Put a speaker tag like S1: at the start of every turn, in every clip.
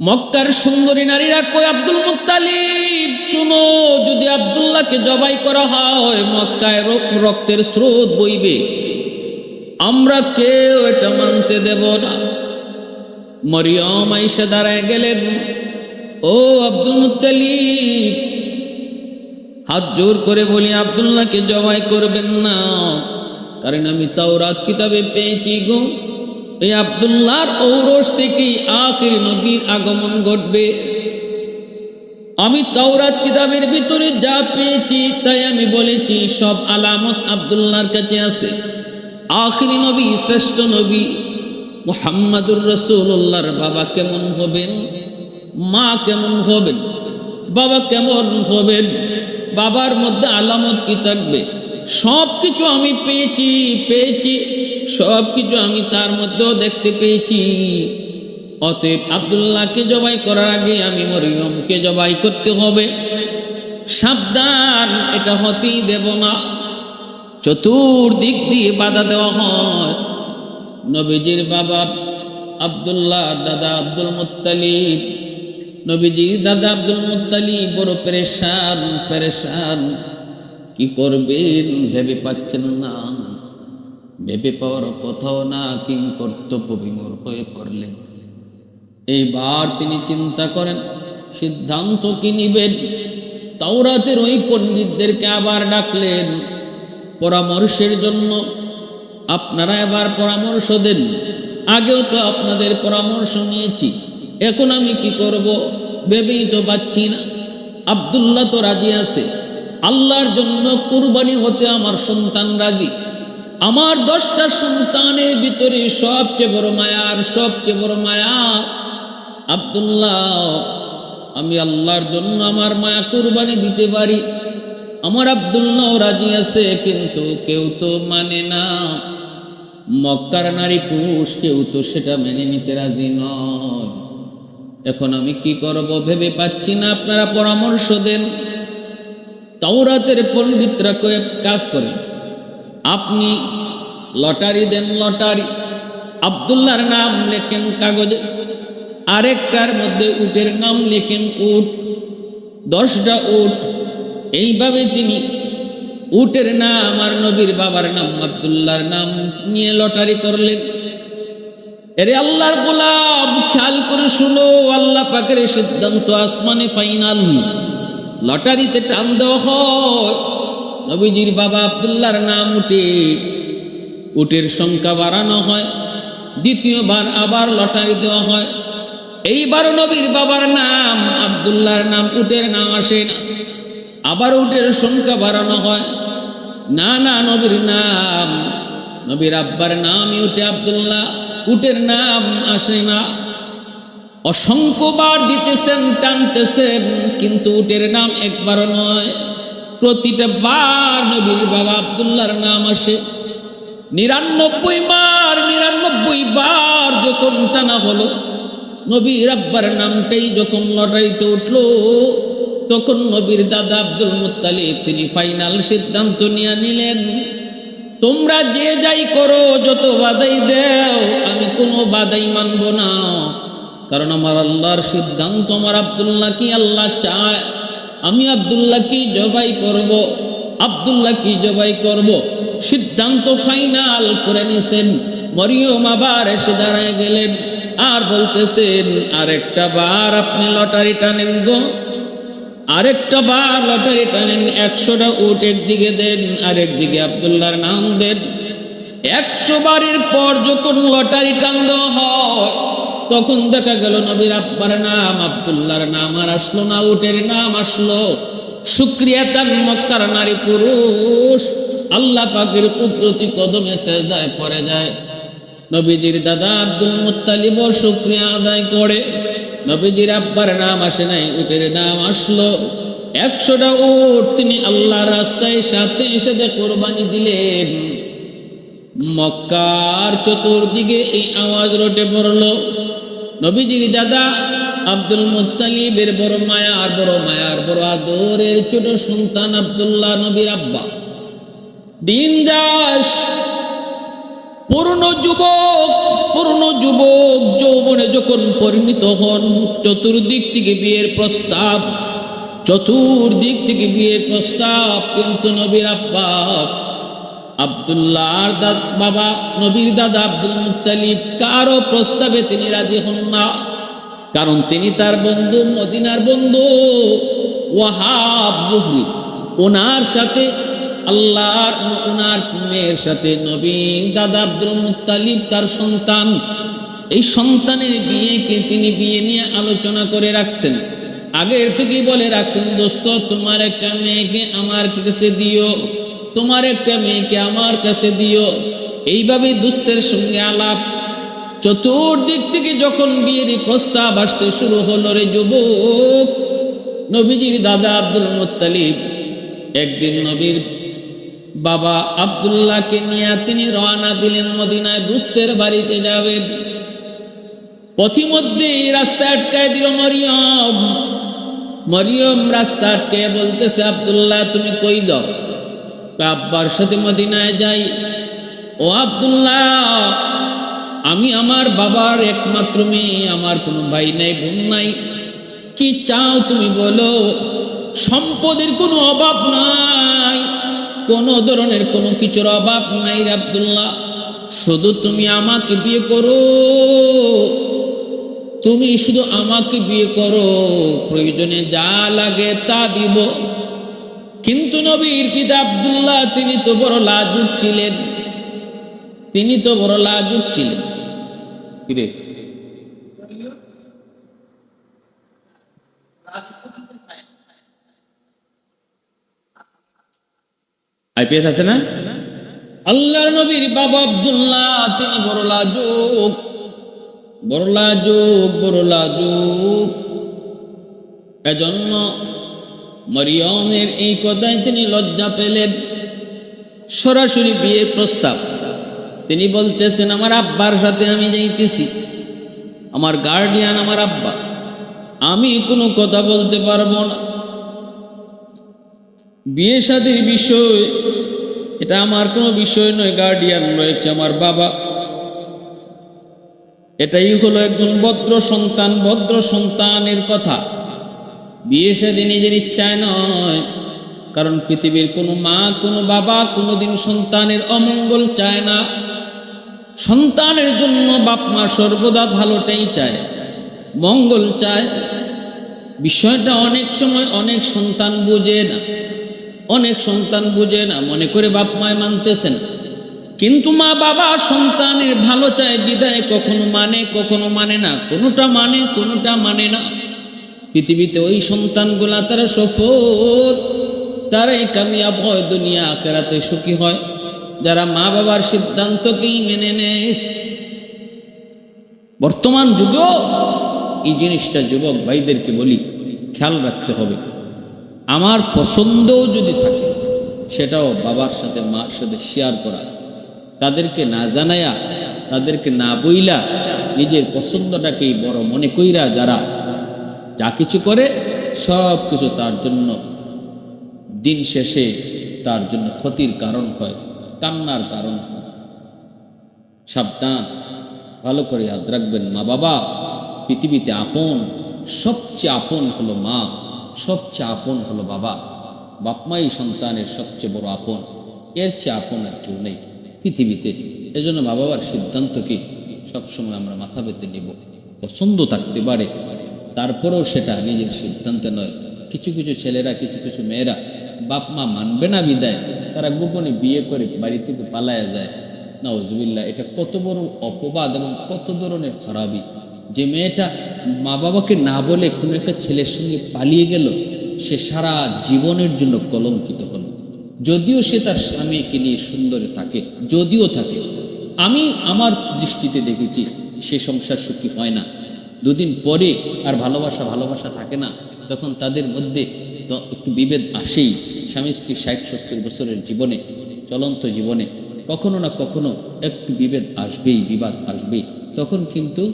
S1: মক্কার সুন্দরী নারীরা কই আব্দুল মুত্তালিব, শুনো, যদি আব্দুল্লাহকে জবাই করা হয়, মক্কায় রক- রক্তের স্রোত বইবে। আমরা কেউ এটা মানতে দেব না। মরিয়ম আইসা দাঁড়ায় গেলেন, ও আব্দুল মুত্তালিব, হাত জোর করে বলি, আব্দুল্লাহকে জবাই করবেন না, কারণ আমি তাও তাওরাত কিতাবে পেয়েছি গো। এই আব্দুল্লাহর ঔরস থেকেই আখির নবীর আগমন ঘটবে। আমি তাওরাত কিতাবের ভিতরে যা পেয়েছি, তাই আমি বলেছি, সব আলামত আব্দুল্লাহর কাছে আছে। আখিরি নবী, শ্রেষ্ঠ নবী, মুহাম্মাদুর রসুল্লাহর বাবা কেমন হবেন? মা কেমন হবেন? বাবা কেমন হবেন? বাবার মধ্যে আলামত কি থাকবে? সব কিছু আমি পেয়েছি পেয়েছি। সব কিছু আমি তার মধ্যেও দেখতে পেয়েছি। অতএব আবদুল্লাহকে জবাই করার আগে আমি মরিয়মকে জবাই করতে হবে। সাবধান, এটা হতেই দেব না। চতুর্দিক দিয়ে বাধা দেওয়া হয়। নবীজির বাবা আব্দুল্লাহ, দাদা আব্দুল মুত্তালিব। নবীজির দাদা আব্দুল মুত্তালিব, বড় পেরেশান পেরেশান। কি করবেন ভেবে পাচ্ছেন না? ভেবে পাওয়ার কোথাও না, কিং কর্তব্য বিমূর হয়ে পড়লেন। এইবার তিনি চিন্তা করেন, সিদ্ধান্ত কি নিবেন? তাওরাতের ওই পণ্ডিতদেরকে আবার ডাকলেন, পরামর্শের জন্য। আপনারা এবার পরামর্শ দেন। আগেও তো আপনাদের পরামর্শ নিয়েছি। এখন আমি কি করব? ভেবেই তো পাচ্ছি না। আবদুল্লাহ তো রাজি আছে। আল্লাহর জন্য কুরবানি হতে আমার সন্তান রাজি। আমার দশটা সন্তানের ভিতরে সবচেয়ে বড় মায়ার সবচেয়ে বড় মায়া আব্দুল্লাহ। আমি আল্লাহর জন্য আমার মায়া কুরবানি দিতে পারি। আমার আব্দুল্লাহ রাজি আছে, কিন্তু কেউ তো মানে না। মক্কার নারী পুরুষ কেউ তো সেটা মেনে নিতে রাজি নয়। এখন আমি কি করব ভেবে পাচ্ছি না। আপনারা পরামর্শ দেন। তাওরাতের পণ্ডিতরা কয়ে কাজ করে। আপনি লটারি দেন লটারি। আবদুল্লাহর নাম লেখেন কাগজে। আরেকটার মধ্যে উটের নাম লেখেন উট। দশটা উট। এইভাবে তিনি উটের নাম আর নবীর বাবার নাম, আবদুল্লাহর নাম নিয়ে লটারি করলেন। এরে আল্লাহর গোলাম, খেয়াল করে শুনো, আল্লাহ পাকের সিদ্ধান্ত আসমানে ফাইনাল। লটারিতে টান দেওয়া হয়। নবীজির বাবা আবদুল্লার নাম উঠে। উটের সংখ্যা বাড়ানো হয়। দ্বিতীয়বার আবার লটারি দেওয়া হয়। এইবারও নবীর বাবার নাম, আবদুল্লাহর নাম উটের নাম আসে না। আবার উটের সংখ্যা বাড়ানো হয়। না না, নবীর নাম। নবীর আব্বার নামই উঠে আবদুল্লাহ। উটের নাম আসে না। অসংখ্যবার দিতেছেন, টানতেছেন, কিন্তু উটের নাম একবারও নয়। প্রতিটা বার নবীর বাবা আবদুল্লার নাম আসে। নিরানব্বই বার নিরানব্বই বার যখন টানা হলো, নবীর আব্বার নামটাই যখন লড়াইতে উঠল, তখন নবীর দাদা আব্দুল মুত্তালিব তিনি ফাইনাল সিদ্ধান্ত নিয়ে নিলেন, তোমরা যে যাই করো, যত বাধাই দেও, আমি কোনো বাধাই মানব না। কারণ আমার আল্লাহর সিদ্ধান্ত, আমার আবদুল্লাহ কি আল্লাহ চায়। আমি আবদুল্লাহ কি জবাই করব আবদুল্লাহ কি জবাই করব। সিদ্ধান্ত ফাইনাল করে নিছেন। মরিয়ম আবার এসে দাঁড়ায় গেলেন আর বলতেছেন, আরেকটা বার আপনি লটারি টানেন গো। আরেকটা বার লটারি টানেন, একশোটা উট একদিকে দেন আর একদিকে আবদুল্লাহর নাম দেন। একশো বারের পর যখন লটারি টান হয় তখন দেখা গেল নবীর আব্বার নাম, আবদুল্লাহর নাম আর আসলো না, উটের নাম আসলো। শুক্রিয়া তান মক্কার নারী পুরুষ। আল্লাহ পাকের কুদরতি কদমে সেজদায় পড়ে যায়। নবীজির দাদা আব্দুল মুত্তালিব শুক্রিয়া আদায় করে। নবীজির আব্বার নাম আসে নাই, উটের নাম আসলো। একশোটা উট তিনি আল্লাহ রাস্তায় সাথে সাথে কোরবানি দিলেন। মক্কার চতুর্দিকে এই আওয়াজ রটে পড়ল। নবীজির দাদা আব্দুল মুত্তালিবের বড় মায়ার বড় মায়ার বড় আদরের ছোট সন্তান আব্দুল্লাহ নবীর আব্বা। দিন দাস পুরনো যুবক পুরনো যুবক, যৌবনে যখন পরিণত হন, চতুর্দিক থেকে বিয়ের প্রস্তাব, চতুর্দিক থেকে বিয়ের প্রস্তাব কিন্তু নবীর আব্বা আবদুল্লাহর বাবা, নবীর দাদা আব্দুল মুত্তালিব কারও প্রস্তাবে তিনি রাজি হন না। কারণ তিনি তার বন্ধু, মদিনার বন্ধু ওয়াহাব জুহরি। ওনার সাথে, আল্লাহর, ওনার মেয়ের সাথে নবীন দাদা আব্দুল মুত্তালিব তার সন্তান। এই সন্তানের বিয়েকে তিনি বিয়ে নিয়ে আলোচনা করে রাখছেন। আগের থেকেই বলে রাখছেন, দোস্ত, তোমার একটা মেয়েকে আমার কাছে দিও। তোমার একটা মেয়েকে আমার কাছে দিও। এইভাবে দুস্তের সঙ্গে আলাপ। চতুর্দিক থেকে যখন বিয়ের প্রস্তাব আসতে শুরু হলো রে যুবক, নবীজির দাদা আব্দুল মুত্তালিব, একদিন নবীর বাবা আবদুল্লাহকে নিয়ে তিনি রওনা দিলেন মদিনায় দুস্তের বাড়িতে যাবেন পথিমধ্যে রাস্তা আটকায় দিল মরিয়ম। মরিয়ম রাস্তা আটকে বলতেছে, আবদুল্লাহ, তুমি কই যাও? আব্বার সাথে মদিনায় যাই। ও আবদুল্লাহ, আমি আমার বাবার একমাত্র মেয়ে, আমার কোনো ভাই নাই, বোন নাই। কি চাও তুমি বলো? সম্পদের কোনো অভাব নাই, কোনো ধরনের কোনো কিছুর অভাব নাই আবদুল্লাহ। শুধু তুমি আমাকে বিয়ে করো। তুমি শুধু আমাকে বিয়ে করো। প্রয়োজনে যা লাগে তা দিব। কিন্তু নবীর পিতা আবদুল্লাহ তিনি তো বড় লাজুক ছিলেন। তিনি তো বড় লাজুক ছিলেন। কিরে? আইপিএস আছে না? আল্লাহর নবীর বাবা আব্দুল্লাহ তিনি বড় লাজুক। বড় লাজুক বড় লাজুক। এজন্য মরিয়মের এই কথায় তিনি লজ্জা পেলেন। সরাসরি বিয়ের প্রস্তাব। তিনি বলতেছেন, আমার আব্বার সাথে আমি যাইতেছি। আমার গার্ডিয়ান আমার আব্বা। আমি কোনো কথা বলতে পারব না। বিয়ে শাদির বিষয়, এটা আমার কোনো বিষয় নয়। গার্ডিয়ান রয়েছে আমার বাবা। এটাই হলো একজন ভদ্র সন্তান। ভদ্র সন্তানের কথা। বিয়ে শাদী নিজের ইচ্ছায় নয়। কারণ পৃথিবীর কোনো মা, কোনো বাবা কোনোদিন সন্তানের অমঙ্গল চায় না। সন্তানের জন্য বাপ মা সর্বদা ভালোটাই চায়, মঙ্গল চায়। বিষয়টা অনেক সময় অনেক সন্তান বুঝে না, অনেক সন্তান বুঝে না, মনে করে বাপ মায় মানতেছেন। কিন্তু মা বাবা সন্তানের ভালো চায়, বিদায় কখনো মানে কখনো মানে না। কোনোটা মানে কোনোটা মানে না। পৃথিবীতে ওই সন্তানগুলা তারা সফল, তারাই কামিয়াব হয়, দুনিয়া আখেরাতে সুখী হয়। যারা মা বাবার সিদ্ধান্তকেই মেনে নেয়। বর্তমান যুগেও এই জিনিসটা যুবক ভাইদেরকে বলি, খেয়াল রাখতে হবে। আমার পছন্দও যদি থাকে, সেটাও বাবার সাথে, মার সাথে শেয়ার করা। তাদেরকে না জানায়া, তাদেরকে না বইলা, নিজের পছন্দটাকেই বড় মনে কইরা যারা যা কিছু করে, সব কিছু তার জন্য। দিন শেষে তার জন্য ক্ষতির কারণ হয়, কান্নার কারণ হয়। সাবধান, ভালো করে ইয়াদ রাখবেন মা বাবা। পৃথিবীতে আপন, সবচেয়ে আপন হলো মা, সবচেয়ে আপন হলো বাবা। বাপমাই সন্তানের সবচেয়ে বড় আপন, এর চেয়ে আপন আর কেউ নেই পৃথিবীতে। এজন্য মা বাবার সিদ্ধান্তকে সবসময় আমরা মাথা পেতে নেব। পছন্দ থাকতে পারে তারপরেও সেটা নিজের সিদ্ধান্তে নয়। কিছু কিছু ছেলেরা, কিছু কিছু মেয়েরা বাপ মা মানবে না বিদায়। তারা গোপনে বিয়ে করে বাড়ি থেকে পালায়া যায়। না নওয়াজবিল্লা এটা কত বড় অপবাদ এবং কত ধরনের খারাপই। যে মেয়েটা মা বাবাকে না বলে কোনো একটা ছেলের সঙ্গে পালিয়ে গেল, সে সারা জীবনের জন্য কলঙ্কিত হলো। যদিও সে তার স্বামীকে নিয়ে সুন্দরে থাকে, যদিও থাকে। আমি আমার দৃষ্টিতে দেখেছি, সে সংসার সুখী হয় না। দুদিন পরে আর ভালোবাসা ভালোবাসা থাকে না, তখন তাদের মধ্যে একটু বিভেদ আসেই। স্বামী স্ত্রী ষাট, সত্তর বছরের জীবনে, চলন্ত জীবনে, কখনো না কখনো একটু বিভেদ আসবেই, বিবাদ আসবেই। তখন কিন্তু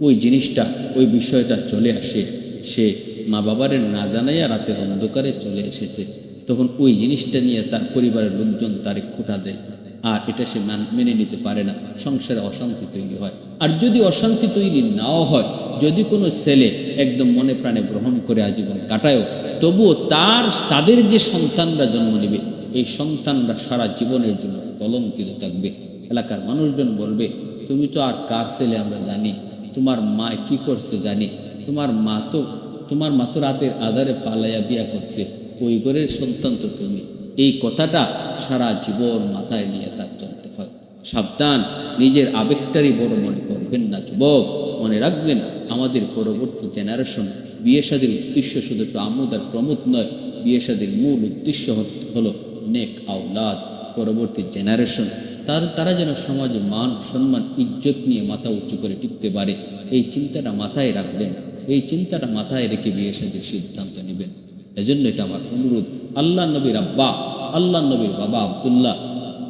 S1: ওই জিনিসটা, ওই বিষয়টা চলে আসে। সে মা বাবারে না জানাইয়া রাতের অন্ধকারে চলে এসেছে। তখন ওই জিনিসটা নিয়ে তার পরিবারের লোকজন তারে খোটা দেয়। আর এটা সে মান- নিতে পারে না। সংসারে অশান্তি তৈরি হয়। আর যদি অশান্তি তৈরি নাও হয়, যদি কোনো ছেলে একদম মনে প্রাণে গ্রহণ করে আজীবন কাটায়ও, তবুও তার, তাদের যে সন্তানরা জন্ম নেবে, এই সন্তানরা সারা জীবনের জন্য কলঙ্কিত থাকবে। এলাকার মানুষজন বলবে, তুমি তো আর কার ছেলে আমরা জানি? তোমার মা কি করছে জানি? তোমার মা তো, তোমার মা তো রাতের আধারে পালাইয়া বিয়া করছে। ওই ঘরের সন্তান তো তুমি। এই কথাটা সারা জীবন মাথায় নিয়ে তার চলতে হয়। সাবধান, নিজের আবেগটারই বড় মনে করবেন না, যুবক। মনে রাখবেন, আমাদের পরবর্তী জেনারেশন বিয়ে শাদীর উদ্দেশ্য শুধু আমোদ আর প্রমোদ নয়, বিয়ে শাদীর মূল উদ্দেশ্য হলো নেক আওলাদ। পরবর্তী জেনারেশন তার, তারা যেন সমাজে মান, সম্মান, ইজ্জত নিয়ে মাথা উঁচু করে টিকতে পারে, এই চিন্তাটা মাথায় রাখবেন, এই চিন্তাটা মাথায় রেখে বিয়ে শাদীর সিদ্ধান্ত নেবেন। এজন্য এটা আমার অনুরোধ। আল্লাহ নবীর আব্বা, আল্লাহ নবীর বাবা আবদুল্লাহ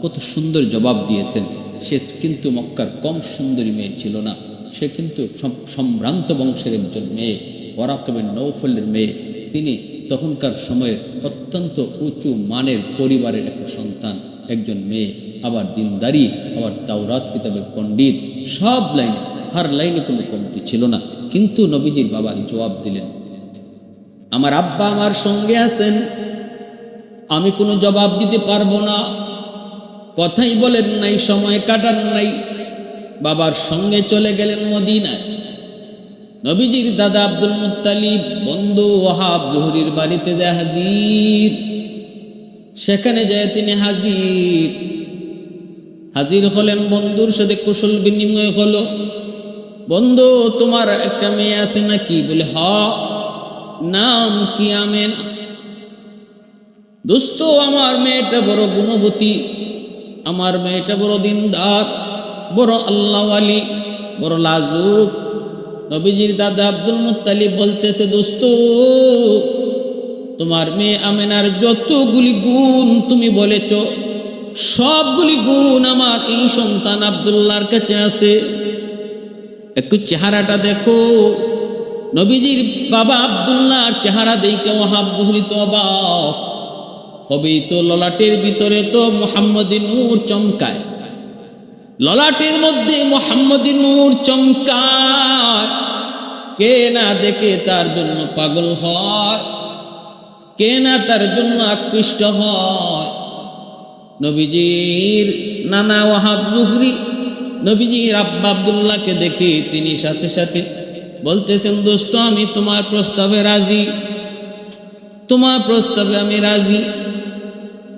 S1: কত সুন্দর জবাব দিয়েছেন। সে কিন্তু মক্কার কম সুন্দরী মেয়ে ছিল না। সে কিন্তু সম্ভ্রান্ত বংশের একজন মেয়ে ওরাকবের নৌফলের মেয়ে। তিনি তখনকার সময়ের অত্যন্ত উঁচু মানের পরিবারের একটা সন্তান, একজন মেয়ে, আবার দিনদারি, আবার তাওরাত কিতাবের পণ্ডিত, সব লাইনে, হার লাইনে কোনো কমতি ছিল না। কিন্তু নবীজির বাবা জবাব দিলেন আমার আব্বা আমার সঙ্গে আছেন। আমি কোনো জবাব দিতে পারব না। কথাই বলেন নাই, সময় কাটান নাই। বাবার সঙ্গে চলে গেলেন মদিনায়। নবীজির দাদা আব্দুল মুত্তালিব, বন্ধু ওহাব জহুরির বাড়িতে যায় হাজির। সেখানে যায় তিনি হাজির। হাজির হলেন বন্ধুর সাথে কুশল বিনিময় হলো। বন্ধু, তোমার একটা মেয়ে আছে নাকি? বলে হ নাম কি আমেন? দোস্ত আমার মেয়েটা বড় গুণবতী, আমার মেয়েটা বড় দিনদার, বড় আল্লাহওয়ালি, বড় লাজুক। নবীজির দাদা আব্দুল মুত্তালিব বলতেছে দোস্ত তোমার মেয়ে আমেনার যতগুলি গুণ তুমি বলেছ, সবগুলি গুণ আমার এই সন্তান আবদুল্লাহর কাছে আছে। একটু চেহারাটা দেখো। নবীজির বাবা আবদুল্লাহর চেহারা দেখে ওহাব জুহরি তো অবাক হবেই তো ললাটের ভিতরে তো মোহাম্মদী নূর চমকায়। ললাটের মধ্যে মোহাম্মদী নূর চমকায়। কে না দেখে তার জন্য পাগল হয়? কে না তার জন্য আকৃষ্ট হয়? নবীজির নানা ওয়াহাব জুহরি, নবীজির আব্বা আবদুল্লাহকে দেখে তিনি সাথে সাথে বলতেছেন, দোস্ত, আমি তোমার প্রস্তাবে রাজি। তোমার প্রস্তাবে আমি রাজি।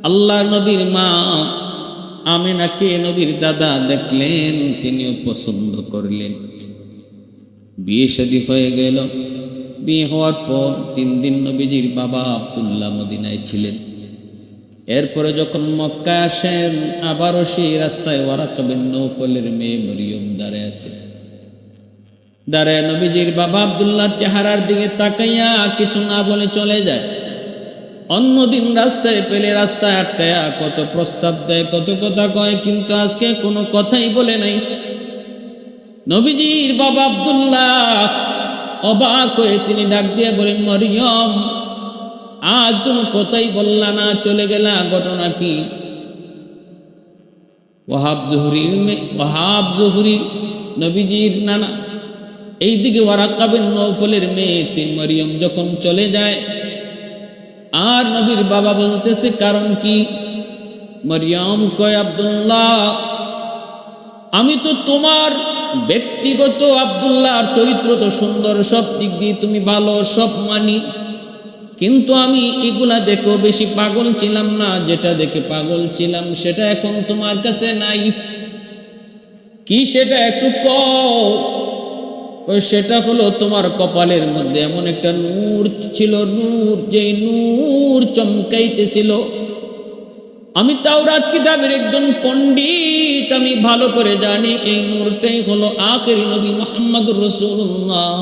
S1: আল্লাহ নবীর মা আমেনাকে নবীর দাদা দেখলেন, তিনিও পছন্দ করলেন। বিয়ে শাদী হয়ে গেল। বিয়ে হওয়ার পর তিন দিন নবীজির বাবা আবদুল্লাহ মদিনায় ছিলেন। এরপরে যখন মক্কা আসেন, আবারও সেই রাস্তায় ওয়ারাকবেন নৌফলের মেয়ে মরিয়ম দাঁড়ায় আছে। দাঁড়ায় নবীজির বাবা আবদুল্লাহর চেহারার দিকে তাকাইয়া কিছু না বলে চলে যায়। অন্যদিন রাস্তায় পেলে রাস্তায় আটকায়া কত প্রস্তাব দেয়, কত কথা কয়, কিন্তু আজকে কোনো কথাই বলে নাই। নবীজির বাবা আবদুল্লাহ অবাক হয়ে তিনি ডাক দিয়ে বলেন, মরিয়ম, আজ কোনো কথাই বললা না, চলে গেলা, ঘটনা কি? ওহাব জহুরির মে- ওহাব জহুরি নবীজির নানা এইদিকে ওয়ারাকাবেন নৌফলের মেয়ে তিন মরিয়ম যখন চলে যায়, আর নবীর বাবা বলতেছে, কারণ কি? মরিয়ম কয়, আবদুল্লাহ, আমি তো তোমার ব্যক্তিগত আবদুল্লাহর চরিত্র তো সুন্দর, সব দিক দিয়ে তুমি ভালো, সব মানি। কিন্তু আমি এগুলা দেখো বেশি পাগল ছিলাম না, যেটা দেখে পাগল ছিলাম সেটা এখন তোমার কাছে নাই। কি সেটা একটু কও? সেটা হলো তোমার কপালের মধ্যে। এমন একটা নূর ছিল, নূর যে নূর চমকাইতেছিল। আমি তাওরাত কিতাবের একজন পণ্ডিত, আমি ভালো করে জানি, এই নূরটাই হলো আখেরি নবী মোহাম্মদ রসুল্লাহ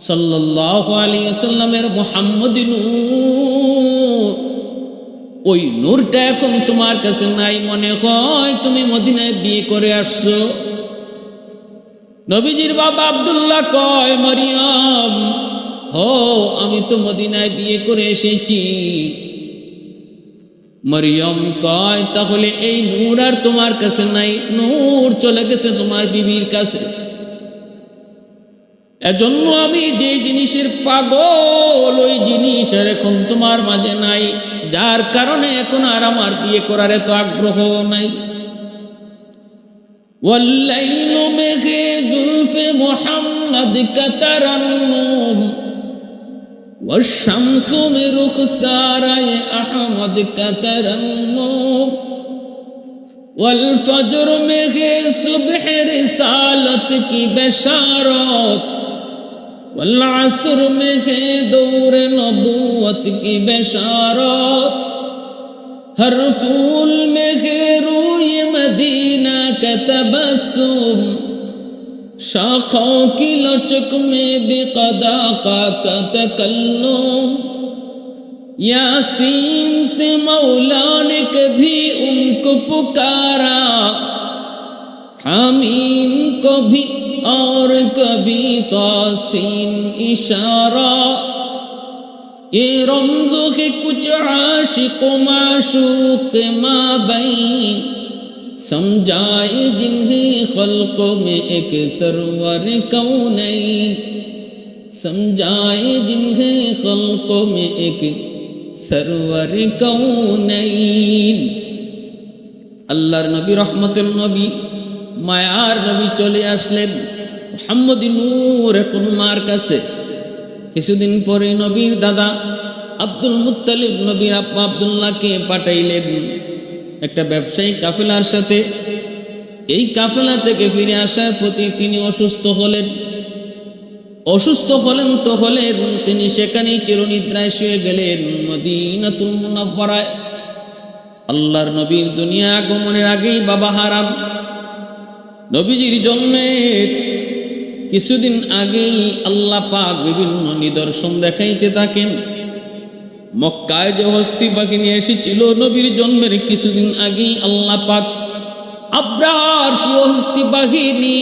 S1: সাল্লাহ আলী আসাল্লামের মোহাম্মদ নূর। ওই নূরটা এখন তোমার কাছে নাই মনে হয়, তুমি মদিনায় বিয়ে করে আসছো। নবীজির বাবা আবদুল্লাহ কয়, মরিয়ম হো আমি তো মদিনায় বিয়ে করে এসেছি। মরিয়ম কয়, তাহলে এই নূর আর তোমার কাছে নাই, নূর চলে গেছে তোমার বিবির কাছে। এজন্য আমি যে জিনিসের পাগল, ওই জিনিস আর এখন তোমার মাঝে নাই, যার কারণে এখন আর আমার বিয়ে করার এত আগ্রহ নাই। والليل بغيظ في محمد كترنم والشمس برخسار أحمد كترنم والفجر مغي صبح رسالتك بشارات والعصر مغي دور نبوتك بشارات ہر پھول میں ہے روئی مدینہ تبسم شاخوں کی لچک میں بے قدا کا تکلم یاسین سے مولا نے کبھی ان کو پکارا حامین کو بھی اور کبھی توسین اشارہ یہ رمضوں کے کچھ عاشق معشوق ما بین समझाए जिन्हें खल्कों में एक सरवर कौनैन समझाए जिन्हें खल्कों में एक सरवर कौनैन আল্লাহর নবী রহমতের নবী মায়ার নবী চলে আসলেন মোহাম্মদী নূর এখন মার কাছে কিছুদিন পরে নবীর দাদা আব্দুল মুত্তালিব নবীর আব্বা আবদুল্লাহকে পাঠাইলেন একটা ব্যবসায়ী কাফেলার সাথে। এই কাফেলা থেকে ফিরে আসার প্রতি তিনি অসুস্থ হলেন। অসুস্থ হলেন তো হলেন, তিনি সেখানেই চিরনিদ্রায় শুয়ে গেলেন মদিনাতুল মুনাব্বারায় আল্লাহর নবীর দুনিয়া আগমনের আগেই বাবা হারাম। নবীজির জন্মের কিছুদিন আগেই আল্লাহ পাক বিভিন্ন নিদর্শন দেখাইতে থাকেন। মক্কায় যে হস্তি বাহিনী এসেছিল, নবীর জন্মের কিছুদিন আগেই আল্লাহ পাক আব্রাহার সে হস্তি বাহিনী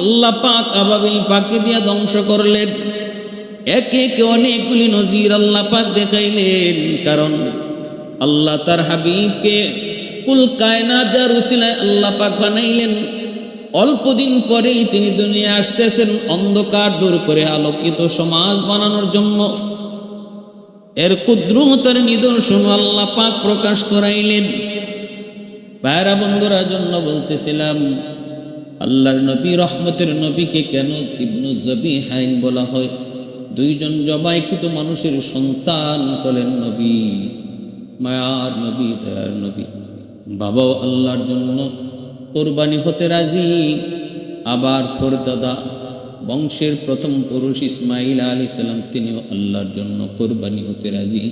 S1: আল্লাহ পাক আবাবিল পাকে দিয়া ধ্বংস করলেন। একে একে অনেকগুলি নজির আল্লাহ পাক দেখাইলেন, কারণ আল্লাহ তার হাবিবকে কুল কায়নাত যার উসিলায় আল্লাহ পাক বানাইলেন। অল্প দিন পরেই তিনি দুনিয়া আসতেছেন, অন্ধকার দূর করে আলোকিত সমাজ বানানোর জন্য। এর ক্ষুদ্রতার নিদর্শন আল্লাহ পাক প্রকাশ করাইলেন। পায়রা বন্ধুরা জন্য বলতেছিলাম, আল্লাহর নবী, রহমতের নবীকে কেন ইবনু জবি হাইন বলা হয়? দুইজন জবাইকৃত মানুষের সন্তান হলেন নবী, মায়ার নবী, দয়ার নবী। বাবাও আল্লাহর জন্য কোরবানি হতে রাজি, আবার ফরদাদা বংশের প্রথম পুরুষ ইসমাইল আলী সালাম তিনিও আল্লাহর জন্য কোরবানি হতে রাজি।